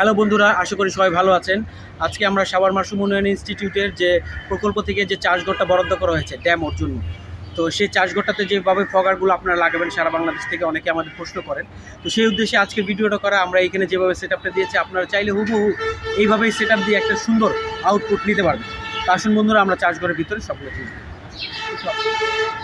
Hello বন্ধুরা, আশা করি সবাই ভালো আছেন। আজকে আমরা সাবার মাসুম উন্নয়ন ইনস্টিটিউটের যে প্রকল্প থেকে যে চার্জঘরটা বরাদ্দ করা হয়েছে ড্যাম ওর জন্য, তো সেই চার্জঘরটাতে যেভাবে ফগারগুলো আপনারা লাগাবেন, সারা বাংলাদেশ থেকে অনেকে আমাদের প্রশ্ন করেন। তো সেই উদ্দেশ্যে আজকে ভিডিওটা করা, আমরা এখানে যেভাবে সেট আপটা দিয়েছি, আপনারা চাইলে হুবহু এইভাবেই সেট দিয়ে একটা সুন্দর আউটপুট নিতে পারবেন। তা আসুন বন্ধুরা, আমরা চার্জঘরের ভিতরে সবগুলো।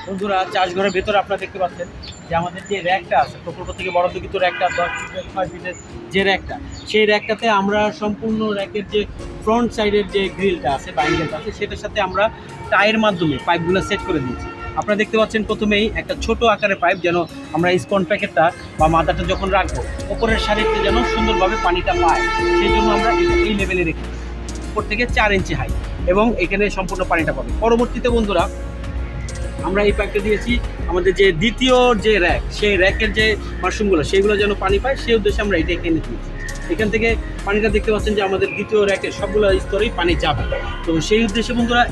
বন্ধুরা চার্জঘরের ভেতরে আপনারা দেখতে পাচ্ছেন যে আমাদের যে র্যাকটা আছে, প্রকল্প থেকে বরাদ্দকৃত র্যাকটা, দশ ফিটের, ছয় ফিটের যে র্যাকটা, সেই র্যাকটাতে আমরা সম্পূর্ণ র্যাকের যে ফ্রন্ট সাইডের যে গ্রিলটা আছে, বাইন্ডারটা আছে, সেটার সাথে আমরা টায়ের মাধ্যমে পাইপগুলো সেট করে দিয়েছি। আপনারা দেখতে পাচ্ছেন প্রথমেই একটা ছোট আকারের পাইপ, যেন আমরা স্পন প্যাকেটটা বা মাদারটা যখন রাখব, ওপরের সারিতে যেন সুন্দরভাবে পানিটা পায়। সেই জন্য আমরা এই লেভেলে রেখে উপর থেকে চার ইঞ্চি হাই এবং এখানে সম্পূর্ণ পানিটা পাবে। পরবর্তীতে বন্ধুরা আমরা এই প্যাকটা দিয়েছি আমাদের যে দ্বিতীয় যে র্যাক, সেই র্যাকের যে মাশরুমগুলো সেগুলো যেন পানি পায়, সেই উদ্দেশ্যে আমরা এটা কিনে দিয়েছি। এখান থেকে পানিটা দেখতে পাচ্ছেন যে আমাদের দ্বিতীয় র্যাকের সবগুলো স্তরেই পানি যাবে। তো সেই উদ্দেশ্যে বন্ধুরা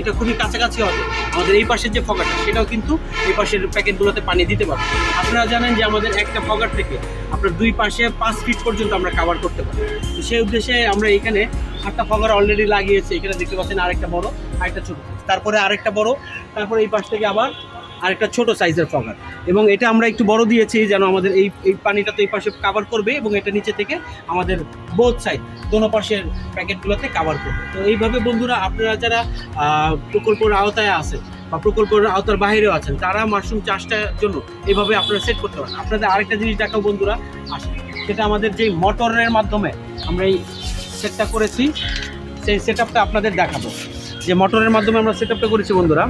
এটা খুবই কাছাকাছি হবে। আমাদের এই পাশের যে ফগারটা সেটাও কিন্তু এই পাশের প্যাকেটগুলোতে পানি দিতে পারবে। আপনারা জানেন যে আমাদের একটা ফগার থেকে আপনার দুই পাশে পাঁচ ফিট পর্যন্ত আমরা কাভার করতে পারি তো সেই উদ্দেশ্যে আমরা এখানে সাতটা ফগার অলরেডি লাগিয়েছি। এখানে দেখতে পাচ্ছেন আরেকটা বড়, আরেকটা ছোট। তারপরে আরেকটা বড়, তারপরে এই পাশ থেকে আবার আরেকটা ছোট সাইজের ফগার। এবং এটা আমরা একটু বড় দিয়েছি, যেন আমাদের এই এই পানিটা তো এই পাশে কাভার করবে এবং এটা নিচে থেকে আমাদের বোথ সাইড দোনো পাশের প্যাকেটগুলোতে কাভার করবে। তো এইভাবে বন্ধুরা আপনারা যারা প্রকল্পের আওতায় আছে বা প্রকল্পের আওতার বাইরেও আছেন, তারা মাশরুম চাষটার জন্য এইভাবে আপনারা সেট করতে পারেন। আপনাদের আরেকটা জিনিস দেখাও বন্ধুরা আসে সেটা আমাদের যেই মোটরের মাধ্যমে আমরা এই সেটটা করেছি, সেই সেট আপনাদের দেখাবো। যে মোটরের মাধ্যমে আমরা সেট করেছি বন্ধুরা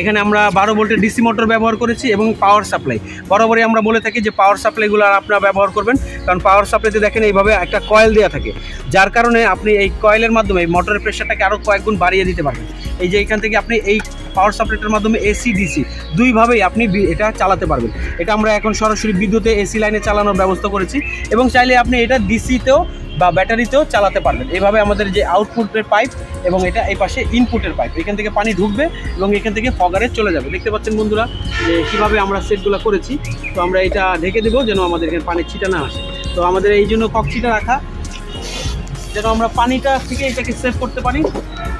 এখানে আমরা বারো ভোল্টের ডিসি মোটর ব্যবহার করেছি এবং পাওয়ার সাপ্লাই বরাবরই আমরা বলে থাকি যে পাওয়ার সাপ্লাইগুলো আপনারা ব্যবহার করবেন, কারণ পাওয়ার সাপ্লাইতে দেখেন এইভাবে একটা কয়েল দেওয়া থাকে, যার কারণে আপনি এই কয়েলের মাধ্যমে মোটরের প্রেশারটাকে আরও কয়েকগুণ বাড়িয়ে দিতে পারবেন। এই যে এখান থেকে আপনি এই পাওয়ার সাপ্লাইটার মাধ্যমে এসি ডিসি দুইভাবেই আপনি এটা চালাতে পারবেন। এটা আমরা এখন সরাসরি বিদ্যুতে এসি লাইনে চালানোর ব্যবস্থা করেছি এবং চাইলে আপনি এটা ডিসিতেও বা ব্যাটারিতেও চালাতে পারবেন। এভাবে আমাদের যে আউটপুটের পাইপ এবং এটা এই পাশে ইনপুটের পাইপ এখান থেকে পানি ঢুকবে এবং এখান থেকে ফগারে চলে যাবে। দেখতে পাচ্ছেন বন্ধুরা যে কীভাবে আমরা সেটগুলো করেছি। তো আমরা এটা ঢেকে দেবো যেন আমাদের এখানে পানির ছিটা না আসে। তো আমাদের এই জন্য ককছিটা রাখা যেন আমরা পানিটা থেকে এটাকে সেভ করতে পারি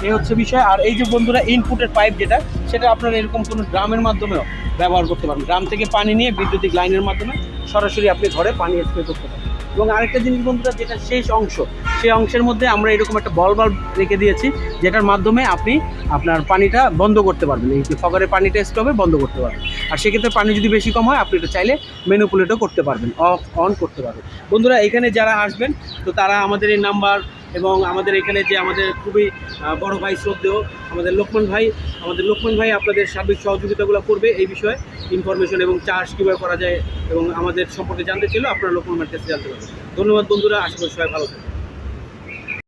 এই হচ্ছে বিষয়। আর এই যে বন্ধুরা ইনপুটের পাইপ যেটা, সেটা আপনারা এরকম কোনো ড্রামের মাধ্যমেও ব্যবহার করতে পারেন। গ্রাম থেকে পানি নিয়ে বিদ্যুতিক লাইনের মাধ্যমে সরাসরি আপনি ঘরে পানি স্প্রে করতে পারেন। এবং আরেকটা জিনিস বন্ধুরা, যেটা শেষ অংশ সেই অংশের মধ্যে আমরা এরকম একটা বল বাল্ব রেখে দিয়েছি, যেটার মাধ্যমে আপনি আপনার পানিটা বন্ধ করতে পারবেন। এই যে পানিটা স্টপে বন্ধ করতে পারবেন। আর সেক্ষেত্রে পানি যদি বেশি কম হয়, আপনি এটা চাইলে মেনুপুলেটও করতে পারবেন অফ অন করতে পারবেন। বন্ধুরা, এখানে যারা আসবেন তো তারা আমাদের এই নাম্বার এবং আমাদের এখানে যে আমাদের খুবই বড় ভাই শ্রদ্ধেয় আমাদের লক্ষ্মণ ভাই, আমাদের লক্ষ্মণ ভাই আপনাদের সার্বিক সহযোগিতাগুলো করবে এই বিষয়ে ইনফরমেশন এবং চার্জ কীভাবে করা যায় এবং আমাদের সম্পর্কে জানতে ছিল আপনারা লোকমান ভাইয়ের কাছে জানতে পারবেন। ধন্যবাদ বন্ধুরা, আশা করি সবাই ভালো থাকবেন।